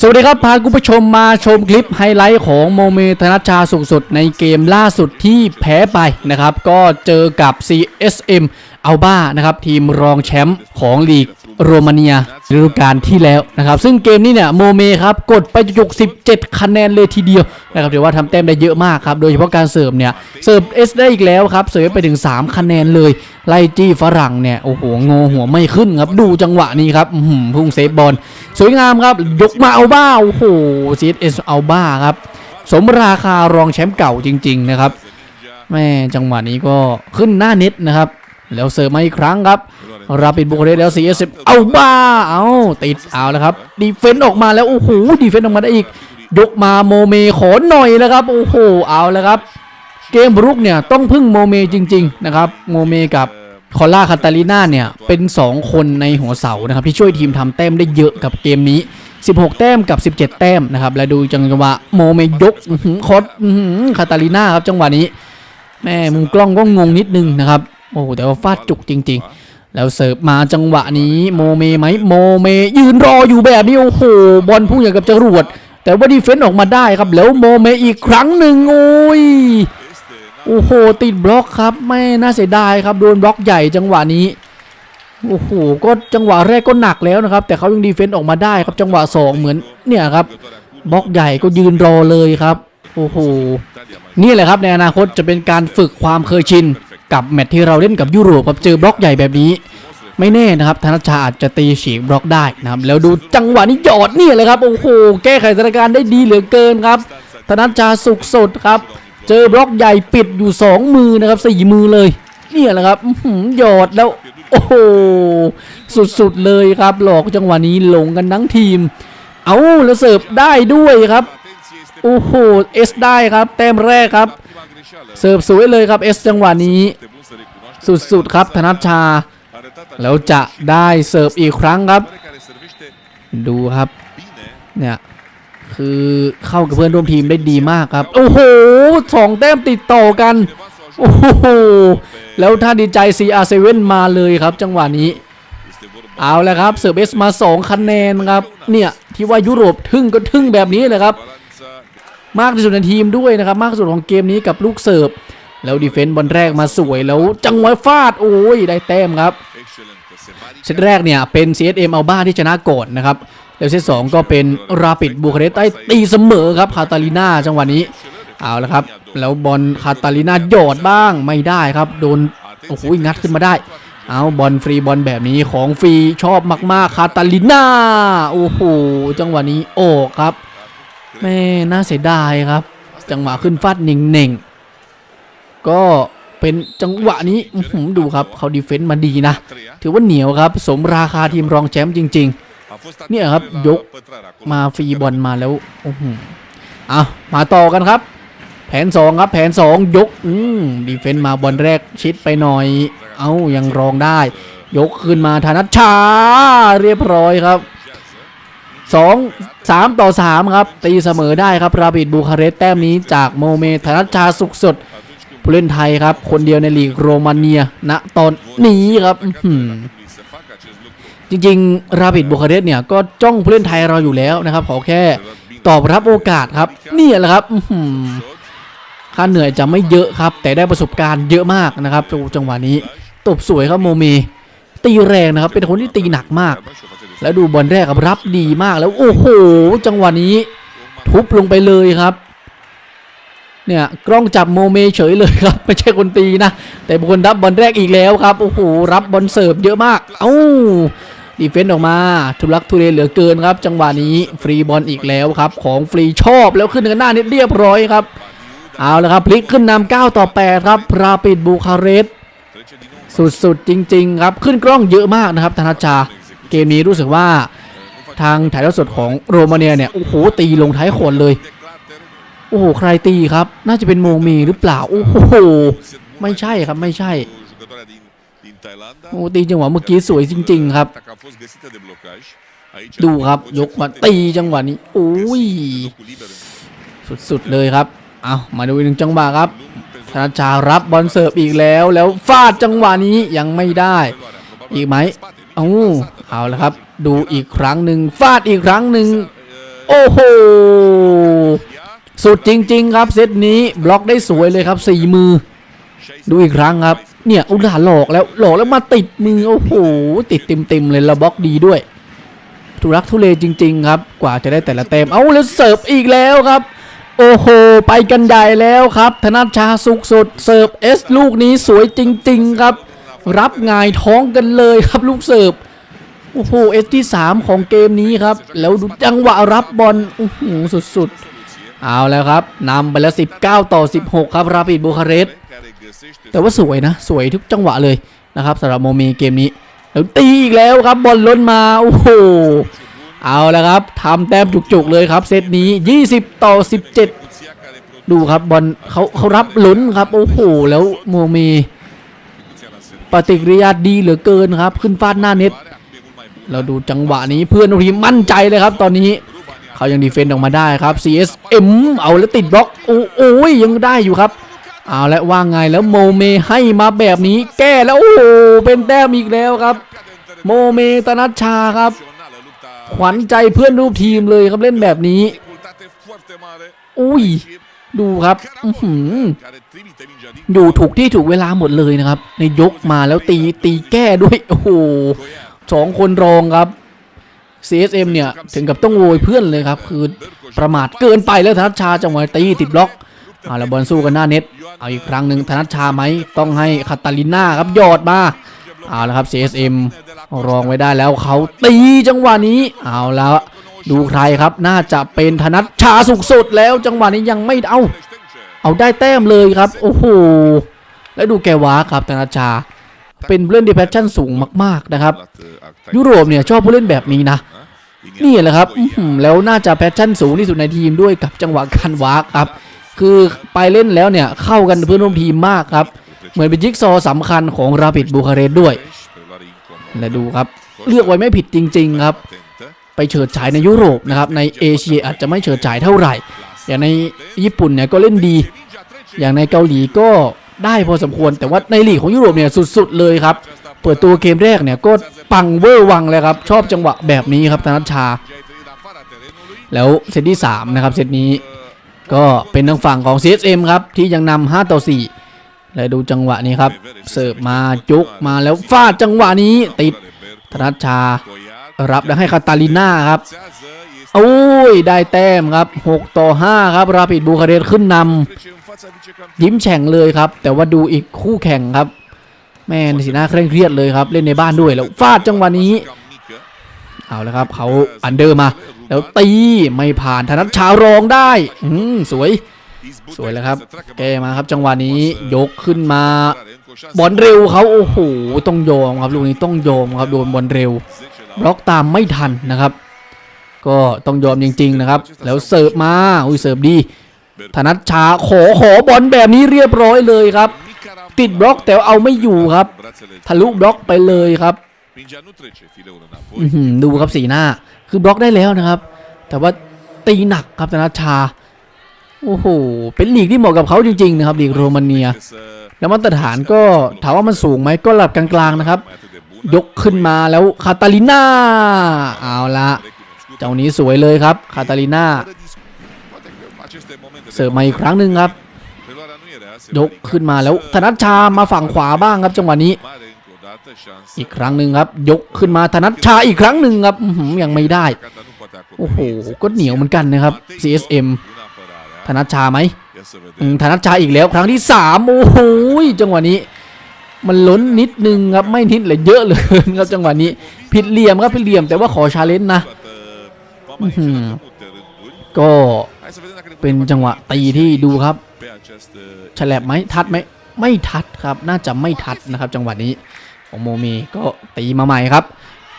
สวัสดีครับ พาคุณผู้ชมมาชมคลิปไฮไลท์ของโมเมธนชชาสุขสุดในเกมล่าสุดที่แพ้ไปนะครับ ก็เจอกับ CSM อัลบ้านะครับ ทีมรองแชมป์ของลีก โรมาเนียฤดูกาลที่แล้วนะครับ ซึ่งเกมนี้เนี่ยโมเมครับกดไปจุก17 คะแนนเลยทีเดียวนะครับถือว่าทำแต้มได้เยอะมากครับโดยเฉพาะการเสิร์ฟเนี่ยเสิร์ฟเอสได้อีกแล้วครับเสิร์ฟไปถึง 3 คะแนนเลยไล่จี้ฝรั่งเนี่ยโอ้โหงอหัวไม่ขึ้นครับดูจังหวะนี้ครับพุ่งเซฟบอลสวยงามครับยกมาเอาบ้าโอ้โห CSS เอาบ้าครับสมราคารองแชมป์เก่าจริง ๆนะครับแม่จังหวะนี้ก็ขึ้นหน้าเน็ตนะครับ แล้วเสิร์ฟมาอีกครั้งครับ ราปิดบุคเรสแล้ว CSM เอาบ้า เอาติดเอาแล้วครับดีเฟนต์ออกมาแล้ว โอ้โหดีเฟนต์ออกมาได้อีก ยกมาโมเมขอหน่อยแล้วครับ โอ้โห เอาแล้วครับ เกมรุกเนี่ยต้องพึ่งโมเมจริง ๆ นะครับ โมเมกับคอล่าคาตาลิน่าเนี่ยเป็น 2 คนในหัวเสานะครับที่ช่วยทีมทำแต้มได้เยอะกับเกมนี้ 16 แต้มกับ 17 แต้มนะครับ และดูจังหวะโมเมยกคอสคาตาลิน่าครับจังหวะนี้แม่มุมกล้องก็งงนิดนึงนะครับ โอ้โหแต่ว่าฟาดจุกจริง ๆ แล้วเสิร์ฟมาจังหวะนี้โมเมไหมโมเม ยืนรออยู่แบบนี้โอ้โหบอลพุ่งอย่างกับจรวด แต่ว่าดีเฟนต์ออกมาได้ครับ แล้วโมเมอีกครั้งหนึ่งโอ้ยโอ้โหติดบล็อกครับ ไม่น่าเสียดายครับโดนบล็อกใหญ่จังหวะนี้โอ้โหก็จังหวะแรกก็หนักแล้วนะครับ แต่เขายังดีเฟนต์ออกมาได้ครับจังหวะสองเหมือนเนี่ยครับบล็อกใหญ่ก็ยืนรอเลยครับโอ้โหนี่แหละครับในอนาคตจะเป็นการฝึกความเคยชิน กับแมตช์ที่เราเล่นกับยุโรปครับเจอบล็อกใหญ่แบบนี้ ไม่แน่นะครับธนชาอาจจะตีฉีกบล็อกได้นะครับแล้วดูจังหวะนี้หยอดนี่เลยครับโอ้โหแก้ไขสถานการณ์ได้ดีเหลือเกินครับธนชาสุกสดครับ เจอบล็อกใหญ่ปิดอยู่ 2 มือนะครับสี่มือเลยนี่แหละครับหยอดแล้วโอ้โหสุดๆเลยครับ หลอกจังหวะนี้หลงกันทั้งทีม เอาแล้วเสิร์ฟได้ด้วยครับโอ้โหเอสได้ครับ แต้มแรกครับ เสิร์ฟสวยเลยครับเอสจังหวะนี้ สุดๆครับธนัชชา แล้วจะได้เสิร์ฟอีกครั้งครับ ดูครับเนี่ยคือเข้ากับเพื่อนร่วมทีมได้ดีมากครับ โอ้โหสองแต้มติดต่อกัน โอ้โห แล้วถ้าดีใจ CR7 มาเลยครับ จังหวะนี้ เอาแล้วครับเสิร์ฟเอสมา 2 คะแนนครับ เนี่ย ที่ว่ายุโรปทึ่งก็ทึ่งแบบนี้เลยครับ มากที่สุดในทีมด้วยนะครับ มากที่สุดของเกมนี้กับลูกเสิร์ฟ แล้วดีเฟนต์บอลแรกมาสวยแล้วจังหวะฟาดโอ้ยได้แต้มครับเซตแรกเนี่ยเป็น CSM เอาบ้าที่ชนะก่อนนะครับแล้วเซตสองก็เป็นราปิดบูคาเรสต์ได้ตีเสมอครับคาตาลิน่าจังหวะนี้เอาละครับ แล้วบอลคาตาลิน่าหยอดบ้างไม่ได้ครับโดนโอ้โหงัดขึ้นมาได้ เอาบอลฟรีบอลแบบนี้ของฟรีชอบมากๆคาตาลิน่าโอ้โหจังหวะนี้โอกครับ แม่น่าเสียดายครับ จังหวะขึ้นฟาดเน่งๆก็เป็นจังหวะนี้ดูครับเขาดีเฟนต์มาดีนะ ถือว่าเหนียวครับ สมราคาทีมรองแชมป์จริง ๆ เนี่ยครับยกมาฟรีบอลมาแล้วโอ้โหเอามาต่อกันครับ แผน 2 ครับ แผน 2 ยก อืมดีเฟนต์มาบอลแรกชิดไปหน่อย เอายังรองได้ ยกขึ้นมาธนัชชา เรียบร้อยครับ 2 3 ต่อ 3 ครับ ตีเสมอได้ครับ ราบิดบูคาเรสต์แต้มนี้จากโมเมธนัชชาสุขสดผู้เล่นไทยครับ คนเดียวในลีกโรมาเนียณตอนนี้ครับจริงๆ ราบิดบูคาเรสต์เนี่ย ก็จ้องผู้เล่นไทยเราอยู่แล้วนะครับ ขอแค่ตอบรับโอกาสครับ นี่แหละครับอื้อหือค่าเหนื่อยจะไม่เยอะครับ แต่ได้ประสบการณ์เยอะมากนะครับจังหวะนี้ ตบสวยครับโมเม ตีแรงนะครับ เป็นคนที่ตีหนักมาก แล้วดูบอลแรกครับรับดีมากแล้วโอ้โห จังหวะนี้ ทุบลงไปเลยครับ เนี่ยกล้องจับโมเมเฉยเลยครับไม่ใช่คนตีนะ แต่เป็นคนรับบอลแรกอีกแล้วครับโอ้โหรับบอลเสิร์ฟเยอะมาก เอ้าดีเฟนต์ออกมาทุลักทุเลเหลือเกินครับ จังหวะนี้ฟรีบอลอีกแล้วครับ ของฟรีชอบแล้วขึ้นกันหน้านิดเรียบร้อยครับ เอาละครับพลิกขึ้นนำ9ต่อ8ครับราปิดบูคาเรสต์ สุดๆจริง ๆ ครับ ขึ้นกล้องเยอะมากนะครับธนชชาเกมนี้รู้สึกว่าทางถ่ายทอดสดของโรมาเนียเนี่ยโอ้โหตีลงท้ายขนเลย โอ้โหใครตีครับ น่าจะเป็นโมมีหรือเปล่า โอ้โหไม่ใช่ครับไม่ใช่โอ้ตีจังหวะเมื่อกี้สวยจริง ๆ ครับ ดูครับยกมาตีจังหวะนี้โอ้ยสุดๆเลยครับเอามาดูอีกหนึ่งจังหวะครับ นชารับบอลเสิร์ฟอีกแล้ว แล้วฟาดจังหวะนี้ยังไม่ได้ อีกไหมเอาเอาละครับ ดูอีกครั้งหนึ่งฟาดอีกครั้งหนึ่งโอ้โหสุดจริง ๆ ครับเซตนี้บล็อกได้สวยเลยครับสี่มือ ดูอีกครั้งครับ เนี่ยอุตส่าห์หลอกแล้วหลอกแล้วมาติดมือโอ้โหติดเต็มๆเลยแล้วบล็อกดีด้วยทุรักทุเลจริง ๆ ครับ กว่าจะได้แต่ละเต็มเอาแล้วเสิร์ฟอีกแล้วครับ โอ้โห ไปกันใหญ่แล้วครับ ธนาชาสุกสดเสิร์ฟเอสลูกนี้สวยจริง ๆ ครับ รับงายท้องกันเลยครับลูกเสิร์ฟโอ้โหเอสที่ 3 ของเกมนี้ครับ แล้วดูจังหวะรับบอลโอ้โหสุดๆ เอาแล้วครับนำไปแล้ว 19 ต่อ 16 ครับราปิดบูคาเรสต์แต่ว่าสวยนะ สวยทุกจังหวะเลยนะครับสำหรับโมเมเกมนี้แล้วตีอีกแล้วครับบอลล้นมาโอ้โห เอาแล้วครับทำแต้มจุกๆเลยครับ เซตนี้ 20 ต่อ 17 ดูครับบอลเขาเขารับลุ้นครับ โอ้โห แล้วโมมีปฏิกิริยาดีเหลือเกินครับ ขึ้นฟาดหน้าเน็ต เราดูจังหวะนี้เพื่อนทีมมั่นใจเลยครับ ตอนนี้เขายังดีเฟนต์ออกมาได้ครับ CSM เอาแล้วติดบล็อก โอ้โอ้ยยังได้อยู่ครับ เอาและว่าไงแล้วโมเมให้มาแบบนี้ แก้แล้วโอ้โหเป็นแต้มอีกแล้วครับ โมเมตนัชชาครับ ขวัญใจเพื่อนรูปทีมเลยครับเล่นแบบนี้ อุ้ย ดูครับอยู่ถูกที่ถูกเวลาหมดเลยนะครับ ในยกมาแล้วตีตีแก้ด้วยโอ้โหสองคนรองครับ CSM เนี่ย ถึงกับต้องโวยเพื่อนเลยครับ คือประมาทเกินไปแล้วธนัชชาจังหวะตีติดบล็อกเอาล้วบอลสู้กันหน้าเน็ต เอาอีกครั้งหนึ่งธนัชชาไหมต้องให้คาตาลิน่าครับยอดมาเอาล้วครับ CSM รองไว้ได้แล้วเขาตีจังหวะนี้ เอาแล้วดูใครครับน่าจะเป็นธนัชชาสุกสุดแล้วจังหวะนี้ยังไม่เอาเอาได้แต้มเลยครับ โอ้โหแล้วดูแกว้าครับธนัชชา เป็นผู้เล่นดีแพชชั่นสูงมากๆนะครับ ยุโรปเนี่ยชอบผู้เล่นแบบนี้นะนี่แหละครับแล้วน่าจะแพชชั่นสูงที่สุดในทีมด้วยกับจังหวะการวากครับ คือไปเล่นแล้วเนี่ยเข้ากันเพื่อนร่วมทีมมากครับ เหมือนเป็นจิ๊กซอว์สำคัญของราปิดบูคาเรสต์ด้วย และดูครับ เลือกไว้ไม่ผิดจริง ๆ ครับ ไปเฉิดฉายในยุโรปนะครับ ในเอเชียอาจจะไม่เฉิดฉายเท่าไหร่ อย่างในญี่ปุ่นเนี่ยก็เล่นดี อย่างในเกาหลีก็ได้พอสมควร แต่ว่าในลีกของยุโรปเนี่ยสุด ๆ เลยครับ เปิดตัวเกมแรกเนี่ยก็ปังเวอร์วังเลยครับ ชอบจังหวะแบบนี้ครับธนัชชา แล้วเซตที่3นะครับเซตนี้ก็เป็นทางฝั่งของ CSM ครับที่ยังนำ5ต่อ4 และดูจังหวะนี้ครับ เสิร์ฟมาจุกมาแล้วฟาดจังหวะนี้ติดธนัชชา รับแล้วให้คาตาลิน่าครับโอ้ยได้แต้มครับ 6 ต่อ 5 ครับราปิดบูคาเรสต์ขึ้นนำยิ้มแฉ่งเลยครับ แต่ว่าดูอีกคู่แข่งครับ แม่ในสีหน้าเคร่งเครียดเลยครับ เล่นในบ้านด้วยแล้วฟาดจังหวะนี้ เอาแล้วครับเขาอันเดอร์มา แล้วตีไม่ผ่านธนัชชารองได้ อืมสวย สวยแล้วครับ แกมาครับจังหวะนี้ยกขึ้นมา บอลเร็วเขาโอ้โหต้องยอมครับลูกนี้ต้องยอมครับโดนบอลเร็วบล็อกตามไม่ทันนะครับ ก็ต้องยอมจริง ๆนะครับ แล้วเสิร์ฟมาอุ้ยเสิร์ฟดีธนัชชาขอขอบอลแบบนี้เรียบร้อยเลยครับ ติดบล็อกแต่เอาไม่อยู่ครับ ทะลุบล็อกไปเลยครับอื้อหือดูครับสีหน้า คือบล็อกได้แล้วนะครับ แต่ว่าตีหนักครับธนัชชา โอ้โห เป็นลีกที่เหมาะกับเขาจริงๆนะครับลีกโรมาเนีย แล้วมาตรฐานก็ถามว่ามันสูงไหมก็ระดับกลางๆนะครับ ยกขึ้นมาแล้วคาตาลิน่า เอาละเจ้านี้สวยเลยครับคาตาลิน่า เสิร์ฟมาอีกครั้งหนึ่งครับ ยกขึ้นมาแล้วธนัชชามาฝั่งขวาบ้างครับจังหวะนี้ อีกครั้งหนึ่งครับ ยกขึ้นมาธนัชชาอีกครั้งหนึ่งครับยังไม่ได้ โอ้โห ก็เหนียวเหมือนกันนะครับ CSM ธนัชชาไหมอืมธนัชชาอีกแล้วครั้งที่สามโอ้โหจังหวะนี้ มันล้นนิดนึงครับไม่นิดเลยเยอะเลยครับจังหวะนี้ ผิดเหลี่ยมครับผิดเหลี่ยมแต่ว่าขอชาเลนจ์นะอื้อหือก็เป็นจังหวะตีที่ดูครับฉลับไหมทัดไหมไม่ทัดครับ น่าจะไม่ทัดนะครับ จังหวะนี้ของโมเมก็ตีมาใหม่ครับ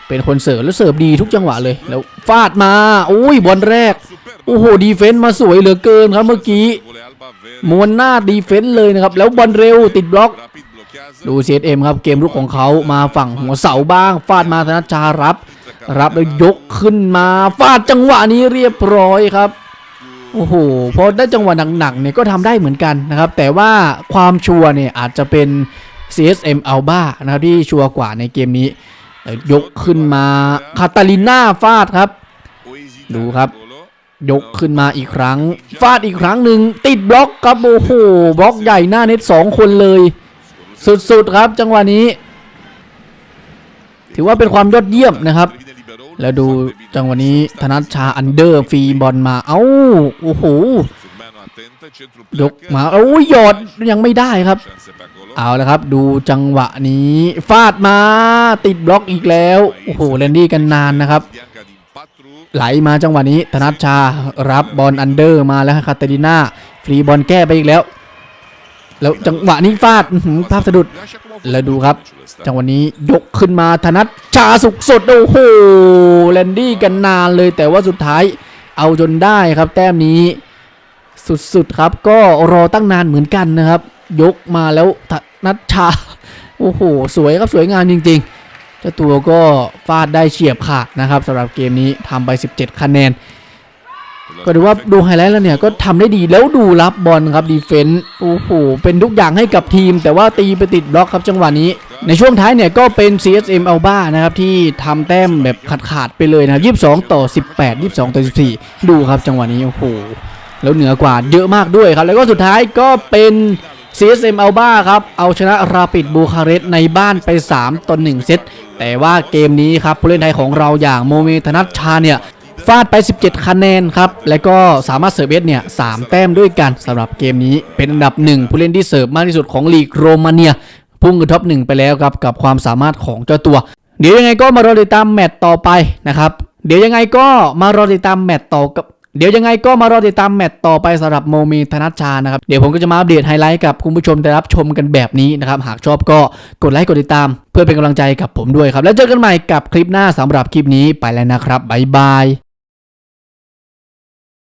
เป็นคนเสิร์ฟแล้วเสิร์ฟดีทุกจังหวะเลย แล้วฟาดมาโอ้ยบอลแรก โอ้โหดีเฟนต์มาสวยเหลือเกินครับเมื่อกี้มวนหน้าดีเฟนต์เลยนะครับ แล้วบอลเร็วติดบล็อก ดู CSM ครับเกมรุกของเขามาฝั่งหัวเสาบ้างฟาดมาธนชชารับ รับแล้วยกขึ้นมาฟาดจังหวะนี้เรียบร้อยครับโอ้โหพอได้จังหวะหนักๆเนี่ยก็ทำได้เหมือนกันนะครับ แต่ว่าความชัวร์เนี่ยอาจจะเป็น CSM Alba นะครับที่ชัวร์กว่าในเกมนี้ ยกขึ้นมาคาตาลิน่าฟาดครับ ดูครับ ยกขึ้นมาอีกครั้ง ฟาดอีกครั้งหนึ่งติดบล็อกครับโอ้โหบล็อกใหญ่หน้าเน็ตสองคนเลย สุดๆครับจังหวะนี้ ถือว่าเป็นความยอดเยี่ยมนะครับ แล้วดูจังหวะนี้ธนัชชาอันเดอร์ฟรีบอลมาเอ้าโอ้โหยกมาโอ้ยหยอดยังไม่ได้ครับ เอาละครับ ดูจังหวะนี้ ฟาดมาติดบล็อกอีกแล้ว โอ้โหแลนดี้กันนานนะครับ ไหลมาจังหวะนี้ธนัชชารับบอลอันเดอร์มาแล้วคาเตริน่าฟรีบอลแก้ไปอีกแล้ว แล้วจังหวะนี้ฟาดภาพสะดุดแล้วดูครับ จังหวะนี้ยกขึ้นมาธนัชชาสุกสดโอ้โหแลนดี้กันนานเลยแต่ว่าสุดท้ายเอาจนได้ครับแต้มนี้สุดๆครับ ก็รอตั้งนานเหมือนกันนะครับ ยกมาแล้วธนัชชาโอ้โห สวยครับสวยงามจริง ๆ เจ้าตัวก็ฟาดได้เฉียบขาดนะครับสำหรับเกมนี้ทำไป 17 คะแนน ก็ดูว่าดูไฮไลท์แล้วเนี่ยก็ทำได้ดีแล้วดูรับบอลครับดีเฟนต์โอ้โหเป็นทุกอย่างให้กับทีม แต่ว่าตีไปติดบล็อกครับจังหวะนี้ ในช่วงท้ายเนี่ยก็เป็น CSM Alba นะครับที่ทำแต้มแบบขาดๆไปเลยนะครับ22 ต่อ 18 22 ต่อ 14 ดูครับจังหวะนี้โอ้โหแล้วเหนือกว่าเยอะมากด้วยครับ แล้วก็สุดท้ายก็เป็น CSM Alba ครับ เอาชนะราปิดบูคาเรสต์ในบ้านไป 3 ต่อ 1 เซต แต่ว่าเกมนี้ครับผู้เล่นไทยของเราอย่างโมเมธนัชชาเนี่ยฟาดไป 17 คะแนนครับ และก็สามารถเสิร์ฟเอสเนี่ยสแต้มด้วยกันสำหรับเกมนี้เป็นอันดับหนึ่งผู้เล่นที่เสิร์ฟมากที่สุดของลีกโรมาเนีย พุ่งขึ้นท็อปหนึ่งไปแล้วครับ กับความสามารถของเจ้าตัว เดี๋ยวยังไงก็มารอติดตามแมตต์ต่อไปนะครับ เดี๋ยวยังไงก็มารอติดตามแมตต์ต่อกับ เดี๋ยวยังไงก็มารอติดตามแมตต์ต่อไปสำหรับโมมีธนัชชานะครับ เดี๋ยวผมก็จะมาอัปเดตไฮไลท์กับคุณผู้ชมได้รับชมกันแบบนี้นะครับ หากชอบก็กดไลค์กดติดตาม เพื่อเป็นกำลังใจกับผมด้วยครับ แล้วเจอกันใหม่กับคลิปหน้าสำหรับคลิปนี้ไปแล้วนะครับบ๊ายบาย